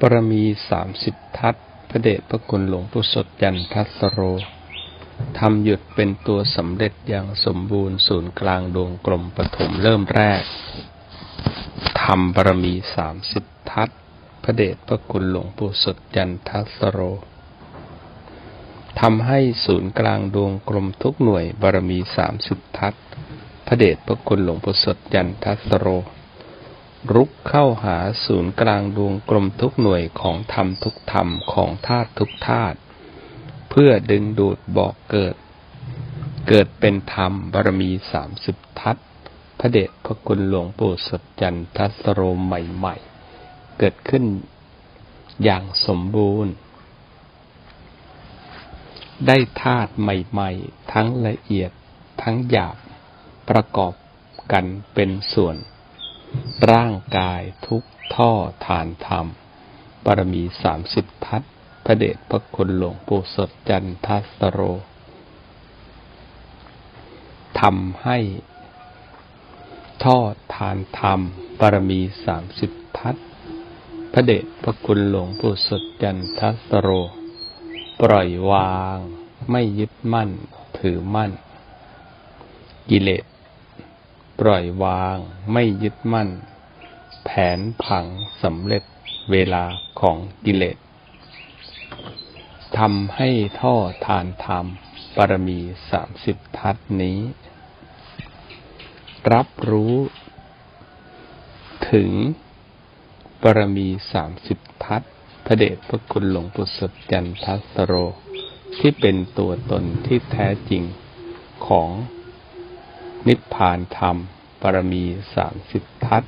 ปรมีสามสิบทัศน์พระเดชพระคุณหลวงปู่สดยันทัสโรทำหยุดเป็นตัวสำเร็จอย่างสมบูรณ์ศูนย์กลางดวงกลมปฐมเริ่มแรกทำบารมีสามสิบทัศน์พระเดชพระคุณหลวงปู่สดยันทัสโรทำให้ศูนย์กลางดวงกลมทุกหน่วยบารมีสามสิบทัศน์พระเดชพระคุณหลวงปู่สดยันทัสโร รุกเข้าหาศูนย์กลางดวงกลมทุกหน่วยของธรรมทุกธรรมของธาตุทุกธาตุเพื่อดึงดูดบอกเกิด เกิดเป็นธรรมบารมีสามสิบทัศพระเดชพระคุณหลวงปู่สดจันทัสโรใหม่ ๆ เกิดขึ้นอย่างสมบูรณ์ ได้ธาตุใหม่ ๆ ทั้งละเอียดทั้งหยาบประกอบกันเป็นส่วน ร่างกายทุกท่อฐานธรรมบารมีสามสิบทัศพระเดชพระคุณหลวงปู่สดจันทัสโรทำให้ทอดทานธรรมบารมีสามสิบทัศพระเดชพระคุณหลวงปู่สดจันทัสโร ปล่อยวาง ไม่ยึดมั่น ถือมั่น กิเลส ปล่อยวางไม่ยึดมั่น แผนผังสำเร็จเวลาของกิเลสทำให้ท่อทานธรรมบารมีสามสิบทัศนี้ รับรู้ ถึงบารมีสามสิบทัศพระเดชพระคุณหลวงปู่สดจันทัสโร ที่เป็นตัวตนที่แท้จริงของ นิพพานธรรมบารมีสามสิบทัศ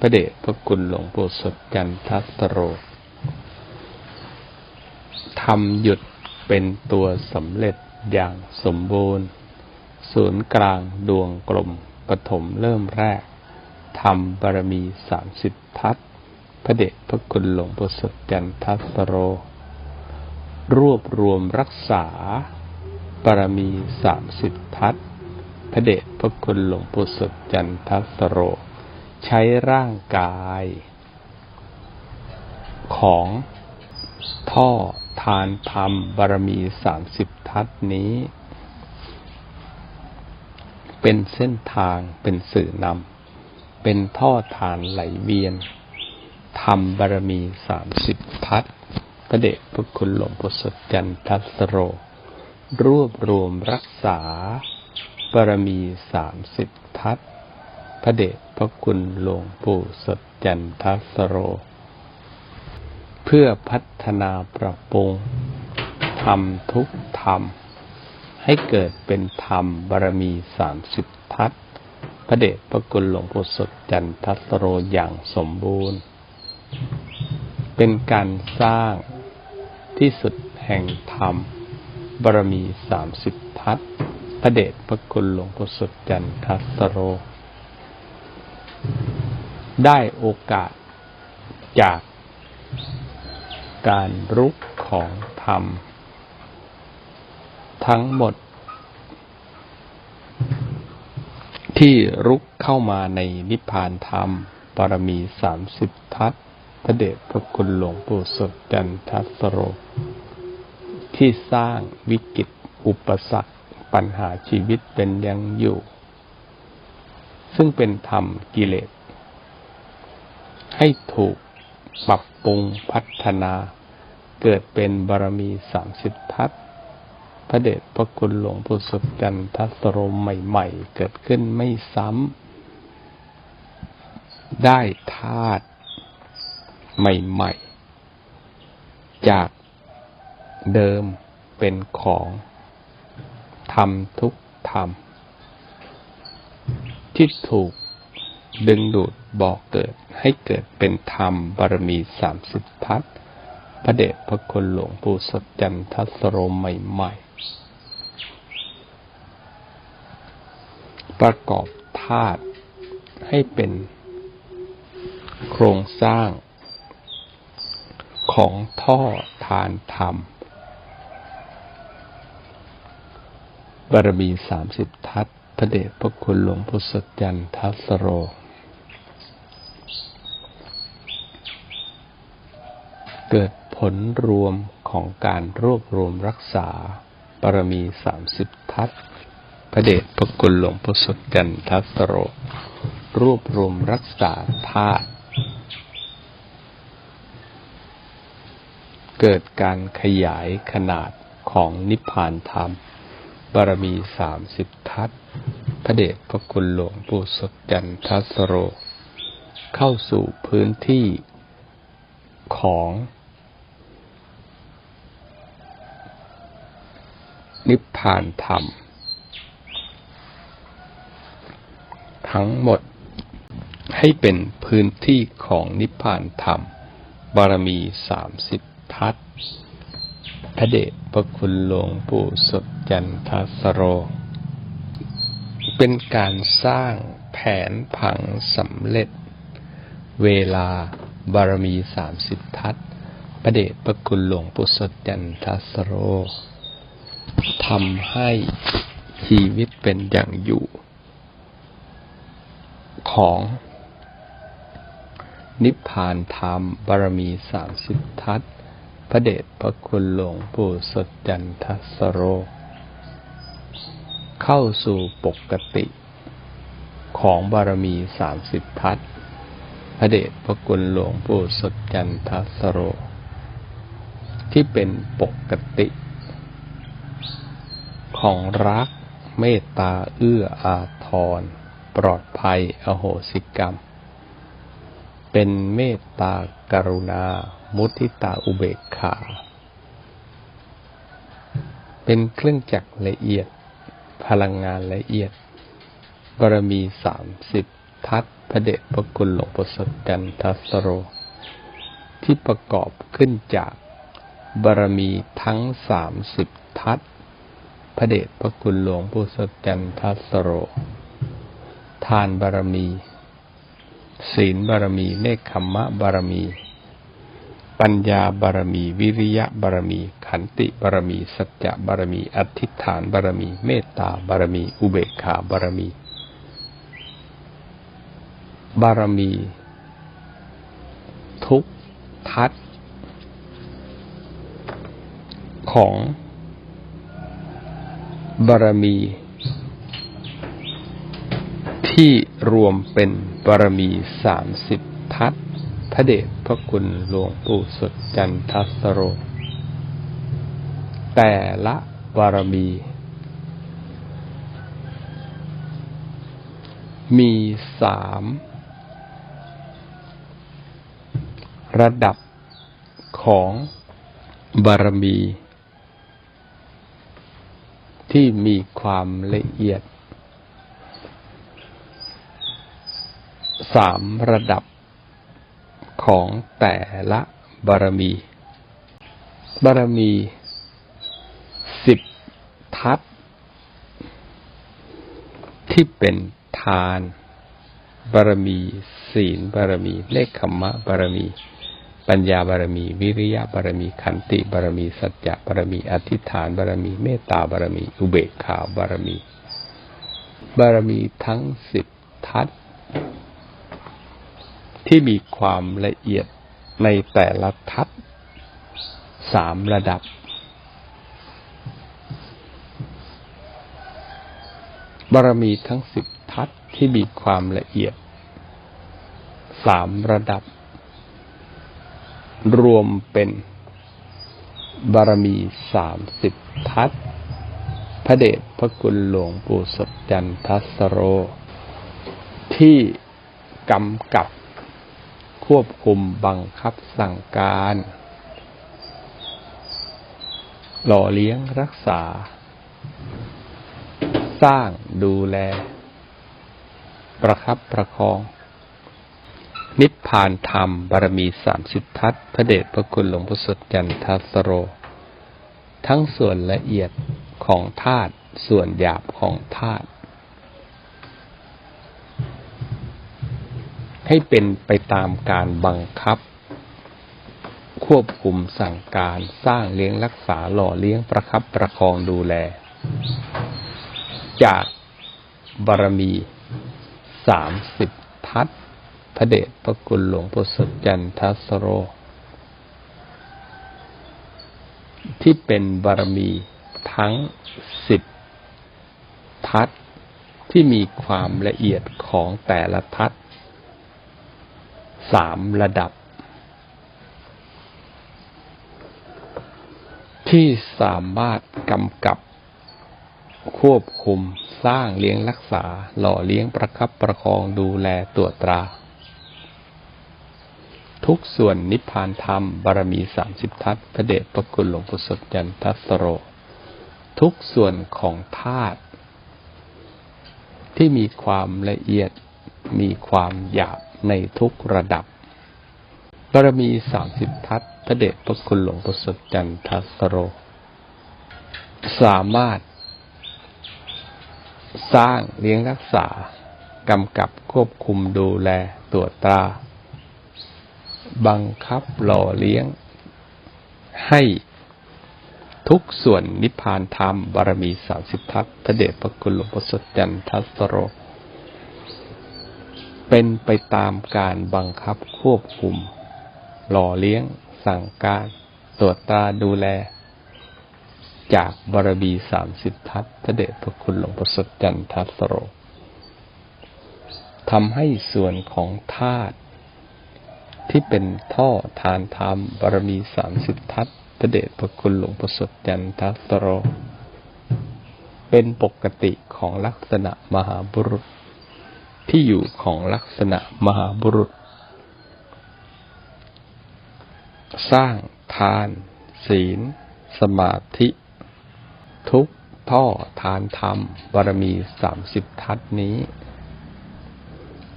พระเดชพระคุณหลวงปู่สดจันทัสโรทำหยุดเป็นตัวสำเร็จอย่างสมบูรณ์ ศูนย์กลางดวงกลมปฐมเริ่มแรกทำบารมีสามสิบทัศพระเดชพระคุณหลวงปู่สดจันทัสโร รวบรวมรักษาบารมีสามสิบทัศ พระเดชพระคุณหลวงปู่สดจันทัสโร ใช้ร่างกาย ของท่อทานธรรมบารมีสามสิบทัศนี้ เป็นเส้นทางเป็นสื่อนำเป็นท่อทานไหลเวียนธรรมบารมีสามสิบทัศพระเดชพระคุณหลวงปู่สดจันทัสโร รวบรวมรักษา บารมีสามสิบทัศพระเดชพระคุณหลวงปู่สดจันทัสโร เพื่อพัฒนาปรับปรุงทำทุกธรรม ให้เกิดเป็นธรรมบารมีสามสิบทัศพระเดชพระคุณหลวงปู่สดจันทัสโรอย่างสมบูรณ์ เป็นการสร้างที่สุดแห่งธรรมบารมีสามสิบทัศ พระเดชพระคุณหลวงปู่สดจันทัสโร ได้โอกาสจากการรุกของธรรม ทั้งหมด ที่รุกเข้ามาในนิพพานธรรมปรมีสามสิบทัศพระเดชพระคุณหลวงปู่สดจันทัสโร ที่สร้างวิกฤตอุปสรรค ปัญหาชีวิตเป็นยังอยู่ ซึ่งเป็นธรรมกิเลส ให้ถูกปรับปรุงพัฒนาเกิดเป็นบารมีสามสิบทัศพระเดชพระคุณหลวงปู่สุจันทัสโรมใหม่ ๆ เกิดขึ้นไม่ซ้ำได้ธาตุใหม่ ๆ จากเดิมเป็นของ ทำทุกธรรม ที่ถูกดึงดูดบอกเกิดให้เกิดเป็นธรรมบารมีสามสิบทัศพระเดชพระคุณหลวงปู่สัจจันทัสโรใหม่ ๆ ประกอบธาตุให้เป็นโครงสร้างของท่อทานธรรม บารมีสามสิบทัศพระเดชพระคุณหลวงปู่สัจจันทัสโร เกิดผลรวมของการรวบรวมรักษาบารมีสามสิบทัศพระเดชพระคุณหลวงพ่อสดจันทัสโร รวบรวมรักษาธาตุเกิดการขยายขนาดของนิพพานธรรม บารมีสามสิบทัศพระเดชพระคุณหลวงปู่สดจันทัสโร เข้าสู่พื้นที่ของนิพพานธรรม ทั้งหมดให้เป็นพื้นที่ของนิพพานธรรม บารมีสามสิบทัศพระเดชพระคุณหลวงปู่สด จันทสโร เป็นการสร้างแผนผังสำเร็จ เวลาบารมีสามสิบทัศพระเดชพระคุณหลวงปู่สดจันทสโรทำให้ชีวิตเป็นอย่างอยู่ ของนิพพานธรรมบารมีสามสิบทัศพระเดชพระคุณหลวงปู่สดจันทสโร เข้าสู่ปกติของบารมีสามสิบทัศพระเดชพระคุณหลวงปู่สดจันทสโร ที่เป็นปกติ ของรักเมตตาเอื้ออาทร ปลอดภัยอโหสิกรรม เป็นเมตตากรุณา มุทิตาอุเบกขา เป็นเครื่องจักรละเอียด พลังงานละเอียด บารมีสามสิบทัศพระเดชพระคุณหลวงปู่สดจันทัสโร ที่ประกอบขึ้นจากบารมีทั้งสามสิบทัศพระเดชพระคุณหลวงปู่สดจันทัสโร ทานบารมี ศีลบารมี เนคขมมะบารมี ปัญญาบารมี วิริยะบารมี ขันติบารมี สัจจะบารมี อธิษฐานบารมี เมตตาบารมี อุเบกขาบารมี บารมี ทุกทัศของ บารมี ที่รวมเป็นบารมีสามสิบทัศพระเดช พระคุณหลวงปู่สดจันทสโร แต่ละบารมี มีสามระดับของบารมี ที่มีความละเอียดสามระดับ ของแต่ละบารมี บารมีสิบทัศที่เป็นทาน บารมี ศีลบารมีเลขขมะบารมี ปัญญาบารมี วิริยะบารมี ขันติบารมี สัจจะบารมี อธิษฐานบารมี เมตตาบารมี อุเบกขาบารมี บารมีทั้งสิบทัศ ที่มีความละเอียดในแต่ละทัศสามระดับ บารมีทั้งสิบทัศที่มีความละเอียดสามระดับ รวมเป็นบารมีสามสิบทัศพระเดชพระคุณหลวงปู่สดจันทสโร ที่กำกับ ควบคุมบังคับสั่งการ หล่อเลี้ยงรักษา สร้างดูแล ประคับประคอง นิพพานธรรมบารมีสามสิบทัศพระเดชพระคุณหลวงพ่อสดจันทัสโร ทั้งส่วนละเอียดของธาตุส่วนหยาบของธาตุ ให้เป็นไปตามการบังคับ ควบคุมสั่งการสร้างเลี้ยงรักษาหล่อเลี้ยงประคับประคองดูแล จากบารมีสามสิบทัศพระเดชพระคุณหลวงพ่อสดจันทสโร ที่เป็นบารมีทั้งสิบทัศที่มีความละเอียดของแต่ละทัศ สามระดับ ที่สามารถกำกับ ควบคุมสร้างเลี้ยงรักษา หล่อเลี้ยงประคับประคองดูแลตรวจตรา ทุกส่วนนิพพานธรรมบารมีสามสิบทัศพระเดชพระคุณหลวงปู่สดยันทัสโร ทุกส่วนของธาตุที่มีความละเอียดมีความหยาบ ในทุกระดับบารมีสามสิบทัศพระเดชพระคุณหลวงปู่สดจันทัสโร สามารถ สร้างเลี้ยงรักษากำกับควบคุมดูแลตรวจตรา บังคับหล่อเลี้ยง ให้ทุกส่วนนิพพานธรรมบารมีสามสิบทัศพระเดชพระคุณหลวงพ่อสดจันทัสโร เป็นไปตามการบังคับควบคุม หล่อเลี้ยง สั่งการ ตรวจตราดูแล จากบารมีสามสิบทัศพระเดชพระคุณหลวงพ่อสดจันทัสโรทำให้ส่วนของธาตุที่เป็นท่อทานธรรมบารมีสามสิบทัศพระเดชพระคุณหลวงประสดจันทัสโร เป็นปกติของลักษณะมหาบุรุษ ที่อยู่ของลักษณะมหาบุรุษ สร้างทาน ศีล สมาธิ ทุกท่อทานธรรมบารมีสามสิบทัศนี้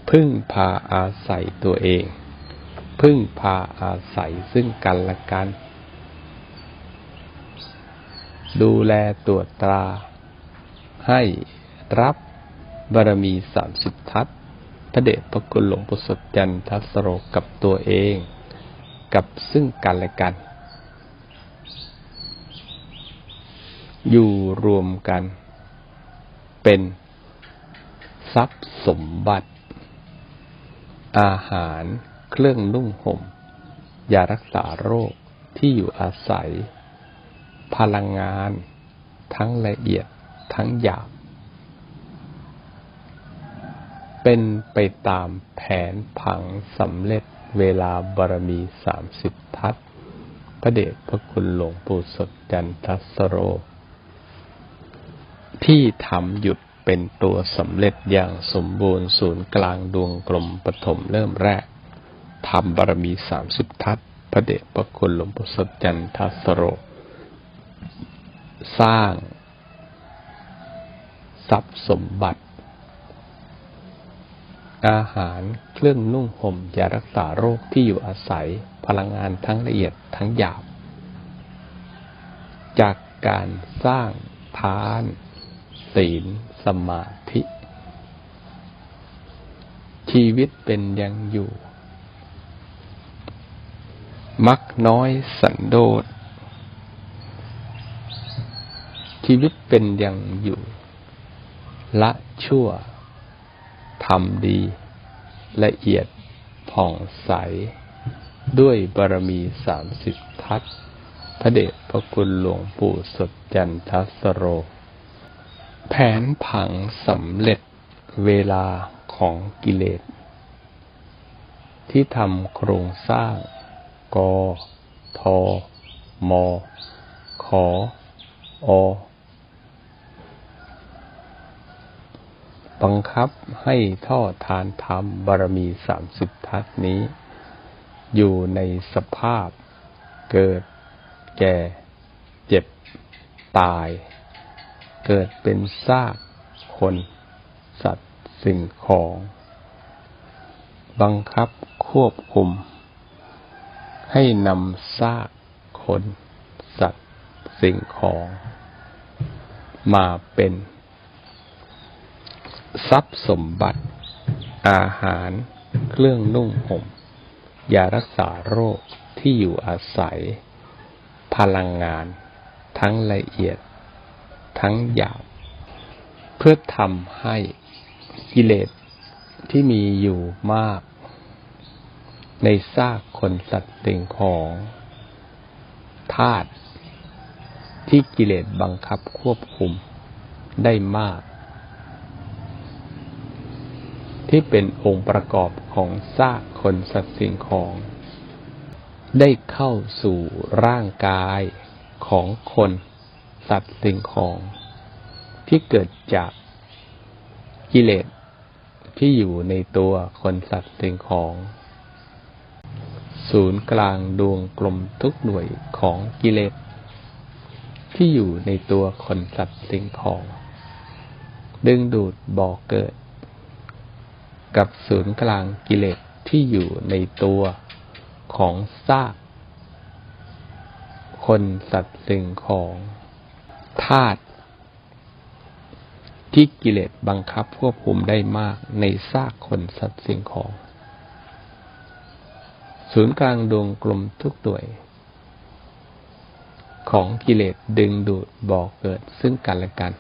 พึ่งพาอาศัยตัวเอง พึ่งพาอาศัยซึ่งกันและกัน ดูแลตรวจตรา ให้รับ บารมีสามสิบทัศพระเดชพระคุณหลวงปู่สดจันทัสโรกับตัวเอง กับซึ่งกันและกัน อยู่รวมกัน เป็นทรัพย์สมบัติ อาหารเครื่องนุ่งห่มยารักษาโรคที่อยู่อาศัย พลังงาน ทั้งละเอียดทั้งหยาบ เป็นไปตามแผนผังสำเร็จเวลาบารมีสามสิบทัศพระเดชพระคุณหลวงปู่สดจันทัสโร ที่ทำหยุดเป็นตัวสำเร็จอย่างสมบูรณ์ศูนย์กลางดวงกลมปฐมเริ่มแรกทำบารมีสามสิบทัศพระเดชพระคุณหลวงปู่สดจันทัสโร สร้าง ทรัพย์สมบัติ อาหาร เครื่องนุ่งห่มยารักษาโรคที่อยู่อาศัย พลังงานทั้งละเอียดทั้งหยาบ จากการสร้างทาน ศีล สมาธิ ชีวิตเป็นยังอยู่ มักน้อยสันโดษ ชีวิตเป็นอย่างอยู่ ละชั่ว ทำดี ละเอียดผ่องใส ด้วยบารมีสามสิบทัศพระเดชพระคุณหลวงปู่สดจันทัสโร แผนผังสำเร็จเวลาของกิเลส ที่ทำโครงสร้าง ก ท ม ขอ บังคับให้ท่อทานธรรมบารมีสามสิบทัศนี้ อยู่ในสภาพเกิดแก่เจ็บตาย เกิดเป็นซากคน สัตว์สิ่งของ บังคับควบคุม ให้นำซากคน สัตว์สิ่งของ มาเป็น ทรัพย์สมบัติ อาหาร เครื่องนุ่งห่มยารักษาโรคที่อยู่อาศัย พลังงาน ทั้งละเอียด ทั้งหยาบเพื่อทำให้กิเลสที่มีอยู่มาก ในซากคนสัตว์สิ่งของธาตุที่กิเลสบังคับควบคุมได้มาก ที่เป็นองค์ประกอบของซากคนสัตว์สิ่งของ ได้เข้าสู่ร่างกายของคนสัตว์สิ่งของ ที่เกิดจากกิเลสที่อยู่ในตัวคนสัตว์สิ่งของ ศูนย์กลางดวงกลมทุกหน่วยของกิเลสที่อยู่ในตัวคนสัตว์สิ่งของ ดึงดูดบ่อเกิด กับศูนย์กลางกิเลสที่อยู่ในตัวของซากคนสัตว์สิ่งของธาตุที่กิเลสบังคับควบคุมได้มากในซากคนสัตว์สิ่งของ ศูนย์กลางดวงกลมทุกตัวของกิเลสดึงดูดบ่อเกิดซึ่งกันและกัน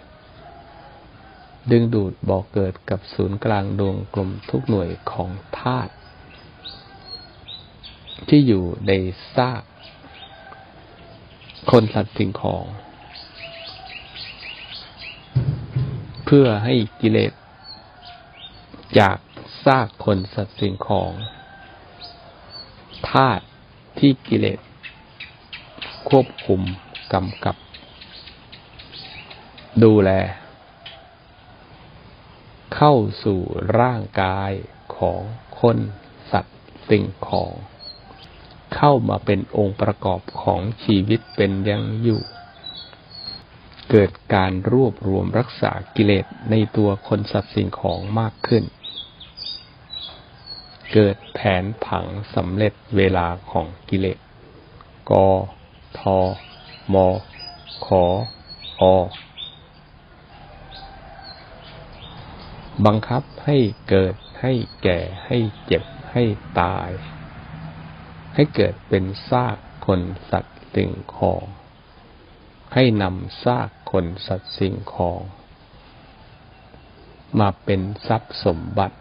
ดึงดูดบ่อเกิดกับศูนย์กลางดวงกลมทุกหน่วยของธาตุที่อยู่ในซากคนสัตว์สิ่งของ เพื่อให้กิเลสจากซากคนสัตว์สิ่งของธาตุที่กิเลสควบคุมกำกับ ดูแล เข้าสู่ร่างกายของคนสัตว์สิ่งของ เข้ามาเป็นองค์ประกอบของชีวิตเป็นยังอยู่ เกิดการรวบรวมรักษากิเลสในตัวคนสัตว์สิ่งของมากขึ้น เกิดแผนผังสำเร็จเวลาของกิเลสกทมขออ บังคับให้เกิดให้แก่ ให้เจ็บให้ตาย ให้เกิดเป็นซากคนสัตว์สิ่งของ ให้นำซากคนสัตว์สิ่งของ มาเป็นทรัพย์สมบัติ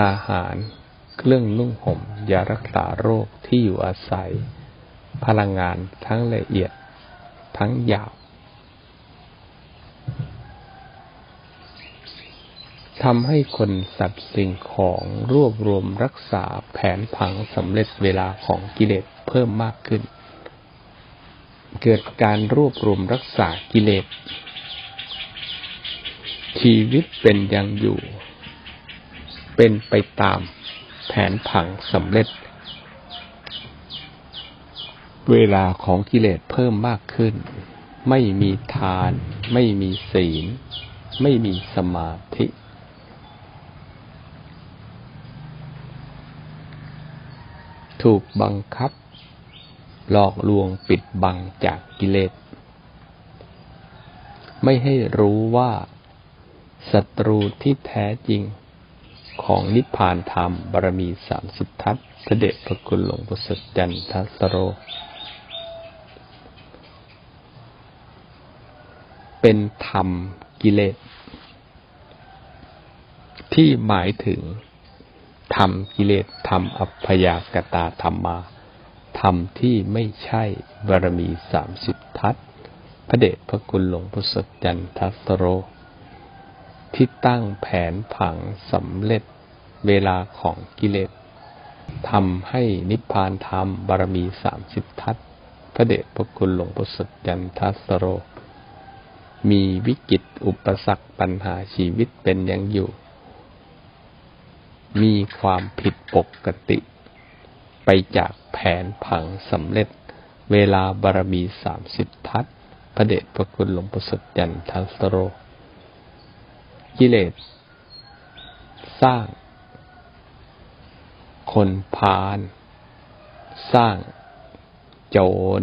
อาหารเครื่องนุ่งห่มยารักษาโรคที่อยู่อาศัย พลังงานทั้งละเอียดทั้งหยาบ ทำให้คนสัตว์สิ่งของรวบรวมรักษาแผนผังสำเร็จเวลาของกิเลสเพิ่มมากขึ้น เกิดการรวบรวมรักษากิเลส ชีวิตเป็นยังอยู่ เป็นไปตามแผนผังสำเร็จ เวลาของกิเลสเพิ่มมากขึ้น ไม่มีทาน ไม่มีศีล ไม่มีสมาธิ ถูกบังคับ หลอกลวงปิดบังจากกิเลส ไม่ให้รู้ว่าศัตรูที่แท้จริงของนิพพานธรรมบารมีสามสิบทัศพระเดชพระคุณหลวงพ่อสจันทัสโร เป็นธรรมกิเลส ที่หมายถึง ธรรมกิเลสธรรมอัพยากตาธรรมาธรรมที่ไม่ใช่บารมีสามสิบทัศพระเดชพระคุณหลวงพุทธจันทัสโร ที่ตั้งแผนผังสำเร็จเวลาของกิเลสทำให้นิพพานธรรมบารมีสามสิบทัศพระเดชพระคุณหลวงพุทธจันทัสโร มีวิกฤตอุปสรรคปัญหาชีวิตเป็นยังอยู่ มีความผิดปกติ ไปจากแผนผังสำเร็จ เวลาบารมีสามสิบทัศพระเดชพระคุณหลวงปู่สดยันทัสโร กิเลส สร้าง คนพาลสร้างโจร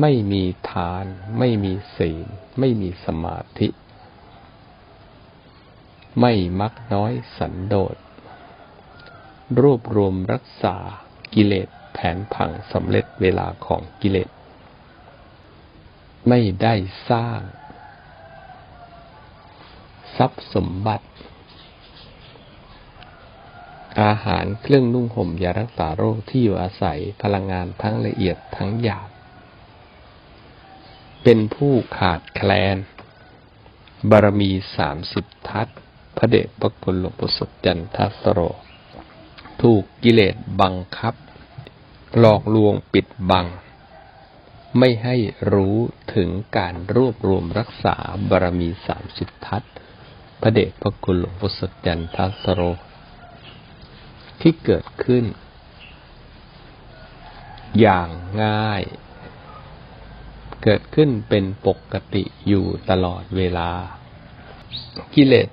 ไม่มีทาน ไม่มีศีล ไม่มีสมาธิ ไม่มักน้อยสันโดษ รวบรวมรักษากิเลสแผนผังสำเร็จเวลาของกิเลส ไม่ได้สร้าง ทรัพย์สมบัติ อาหารเครื่องนุ่งห่มยารักษาโรคที่อยู่อาศัยพลังงานทั้งละเอียดทั้งหยาบ เป็นผู้ขาดแคลน บารมีสามสิบทัศน์ พระเดชพระคุณหลวงปู่สดจันทสโร ถูกกิเลสบังคับ หลอกลวงปิดบัง ไม่ให้รู้ถึงการรวบรวมรักษาบารมีสามสิบทัศพระเดชพระคุณหลวงปู่สดจันทสโร ที่เกิดขึ้น อย่างง่าย เกิดขึ้นเป็นปกติอยู่ตลอดเวลากิเลส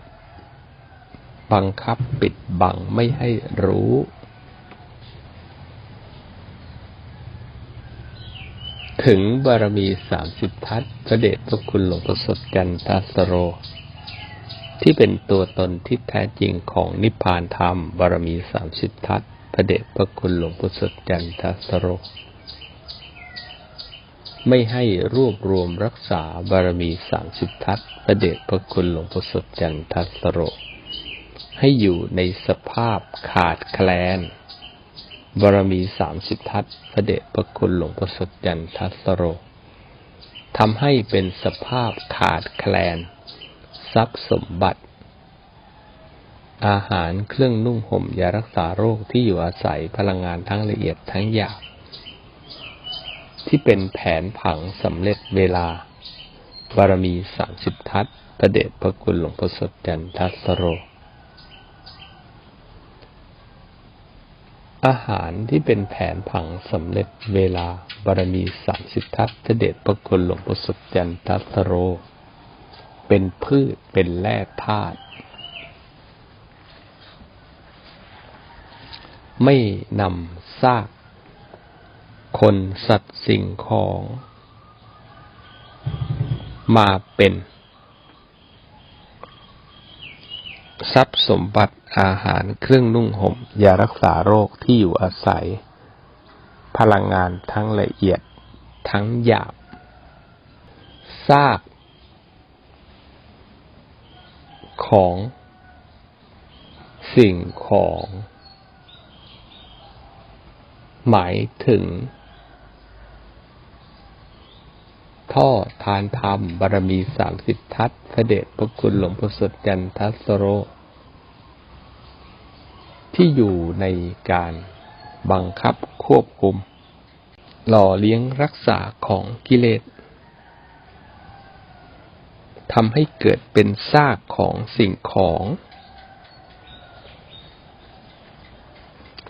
บังคับปิดบังไม่ให้รู้ ถึงบารมีสามสิบทัศน์พระเดชพระคุณหลวงพ่อสดจันทัสโร ที่เป็นตัวตนที่แท้จริงของนิพพานธรรม บารมีสามสิบทัศพระเดชพระคุณหลวงพ่อสดจันทัสโรไม่ให้รวบรวมรักษาบารมีสามสิบทัศพระเดชพระคุณหลวงพ่อสดจันทัสโร ให้อยู่ในสภาพขาดแคลน บารมีสามสิบทัศพระเดชพระคุณหลวงพ่อสดจันทัสโรทำให้เป็นสภาพขาดแคลน ทรัพย์สมบัติ อาหารเครื่องนุ่งห่มยารักษาโรคที่อยู่อาศัยพลังงานทั้งละเอียดทั้งหยาบที่เป็นแผนผังสำเร็จเวลา บารมีสามสิบทัศพระเดชพระคุณหลวงพ่อสดจันทัสโร อาหารที่เป็นแผนผังสำเร็จเวลาบารมีสามสิบทัศน์พระเดชพระคุณหลวงพ่สดจันทัสโร เป็นพืชเป็นแร่ธาตุไม่นำซากคนสัตว์สิ่งของ มาเป็น ทรัพย์สมบัติอาหารเครื่องนุ่งห่มยารักษาโรคที่อยู่อาศัย พลังงานทั้งละเอียดทั้งหยาบซากของ สิ่งของ หมายถึง ท่อทานธรรม บารมีสามสิบทัศน์พระเดชพระคุณหลวงพ่อสดจันทัสโร ที่อยู่ในการบังคับควบคุม หล่อเลี้ยงรักษาของกิเลสทำให้เกิดเป็นซากของสิ่งของ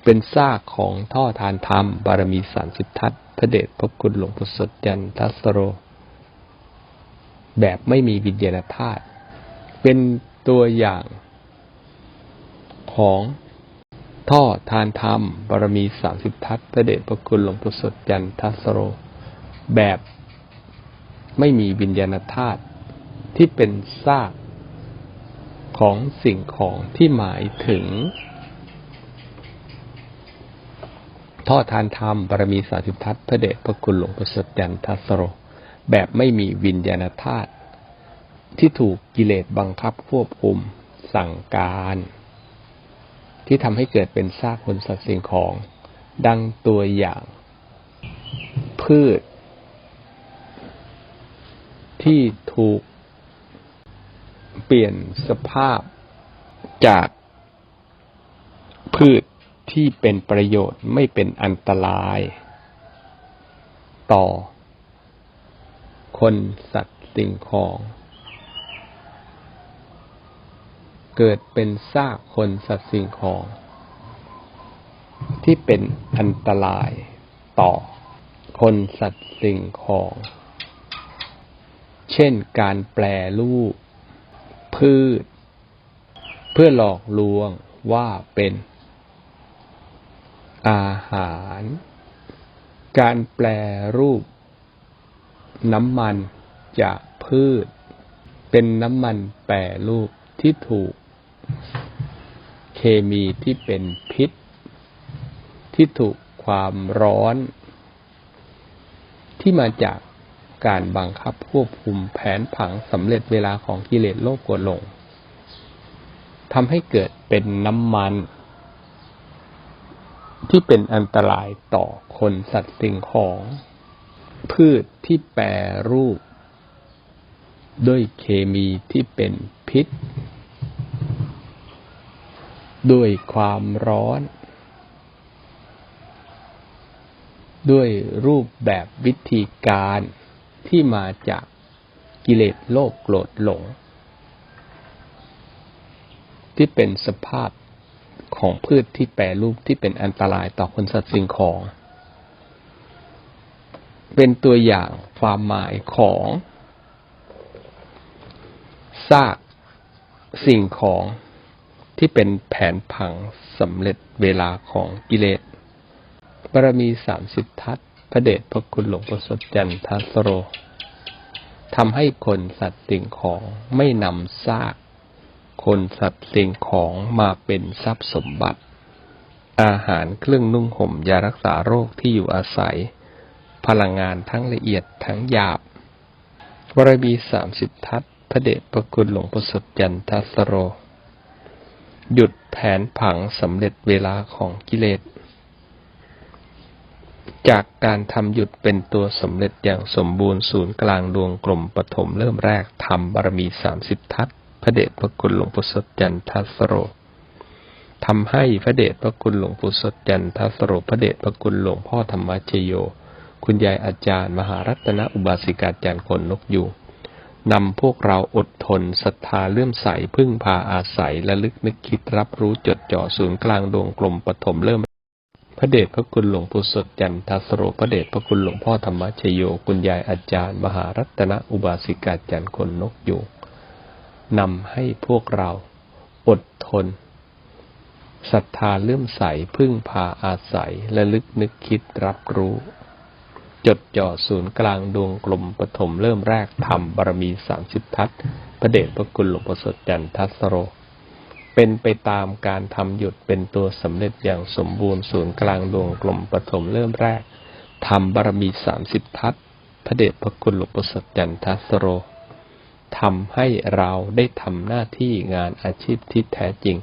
เป็นซากของท่อทานธรรม บารมีสามสิบทัศพระเดชพระคุณหลวงพ่อสดจันทัสโร แบบไม่มีวิญญาณธาตุเป็นตัวอย่างของท่อทานธรรมบารมีสามสิบทัศพระเดชพระคุณหลวงพ่สดจันทัสโร แบบไม่มีวิญญาณธาตุที่เป็นซากของสิ่งของที่หมายถึง ท่อทานธรรมบารมีสาสิบทัศพระเดชพระคุณหลวงประเสริฐยันทัสโร แบบไม่มีวิญญาณธาตุที่ถูกกิเลสบังคับควบคุมสั่งการ ที่ทำให้เกิดเป็นซากคนสัตว์สิ่งของ ดังตัวอย่าง พืช ที่ถูกเปลี่ยนสภาพจากพืชที่เป็นประโยชน์ไม่เป็นอันตราย ต่อ คนสัตว์สิ่งของ เกิดเป็นซากคนสัตว์สิ่งของ ที่เป็นอันตรายต่อคนสัตว์สิ่งของ เช่นการแปลรูป พืช เพื่อหลอกลวงว่าเป็น อาหาร การแปลรูป น้ำมันจากพืช เป็นน้ำมันแปรรูปที่ถูก เคมีที่เป็นพิษ ที่ถูกความร้อน ที่มาจากการบังคับควบคุมแผนผังสำเร็จเวลาของกิเลสโลภโกรธหลงทำให้เกิดเป็นน้ำมัน ที่เป็นอันตรายต่อคนสัตว์สิ่งของ พืชที่แปรรูป ด้วยเคมีที่เป็นพิษ ด้วยความร้อน ด้วยรูปแบบวิธีการที่มาจากกิเลสโลภโกรธหลง ที่เป็นสภาพของพืชที่แปรรูปที่เป็นอันตรายต่อคนสัตว์สิ่งของ เป็นตัวอย่างความหมายของซากสิ่งของที่เป็นแผนผังสำเร็จเวลาของกิเลสบารมีสามสิบทัศพระเดชพระคุณหลวงประสดจันทัสโรทำให้คนสัตว์สิ่งของไม่นำซาก คนสัตว์สิ่งของมาเป็นทรัพย์สมบัติ อาหารเครื่องนุ่งห่มยารักษาโรคที่อยู่อาศัย พลังงานทั้งละเอียดทั้งหยาบบารมีสามสิบทัศพระเดชพระคุณหลวงประสดจันทัสโร หยุดแผนผังสำเร็จเวลาของกิเลส จากการทำหยุดเป็นตัวสำเร็จอย่างสมบูรณ์ศูนย์กลางดวงกลมปฐมเริ่มแรกทำบารมีสามสิบทัศพระเดชพระคุณหลวงปู่สดจันทัสโรทำให้พระเดชพระคุณหลวงปู่สดจันทัสโรพระเดชพระคุณหลวงพ่อธรรมชโย คุณยายอาจารย์ มหารัตนอุบาสิกาจารย์คนนกยูงนำพวกเราอดทนศรัทธาเลื่อมใสพึ่งพาอาศัยและลึกนึกคิดรับรู้จดจ่อศูนย์กลางดวงกลมปฐมเริ่ม พระเดชพระคุณหลวงปู่สดจันทัสโรพระเดชพระคุณหลวงพ่อธรรมชโยคุณยายอาจารย์ มหารัตนอุบาสิกาจารย์คนนกยูงนำให้พวกเราอดทนศรัทธาเลื่อมใสพึ่งพาอาศัยและลึกนึกคิดรับรู้ จดจ่อศูนย์กลางดวงกลมปฐมเริ่มแรกทำบารมีสามสิบทัศพระเดชพระคุณหลวงประสดจันทัสโร เป็นไปตามการทำหยุดเป็นตัวสำเร็จอย่างสมบูรณ์ศูนย์กลางดวงกลมปฐมเริ่มแรกทำบารมีสามสิบทัศพระเดชพระคุณหลวงประสดจันทัสโรทำให้เราได้ทำหน้าที่งานอาชีพที่แท้จริง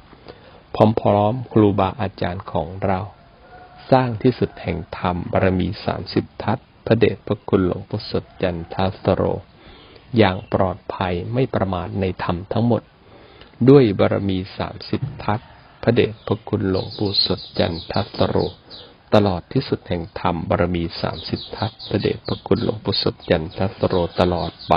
พร้อมๆครูบาอาจารย์ของเรา สร้างที่สุดแห่งธรรมบารมีสามสิบทัศ พระเดชพระคุณหลวงปู่สดจันทัสโร อย่างปลอดภัยไม่ประมาทในธรรมทั้งหมด ด้วยบารมีสามสิบทัศพระเดชพระคุณหลวงปู่สดจันทัสโร ตลอดที่สุดแห่งธรรมบารมีสามสิบทัศพระเดชพระคุณหลวงปู่สดจันทัสโรตลอดไป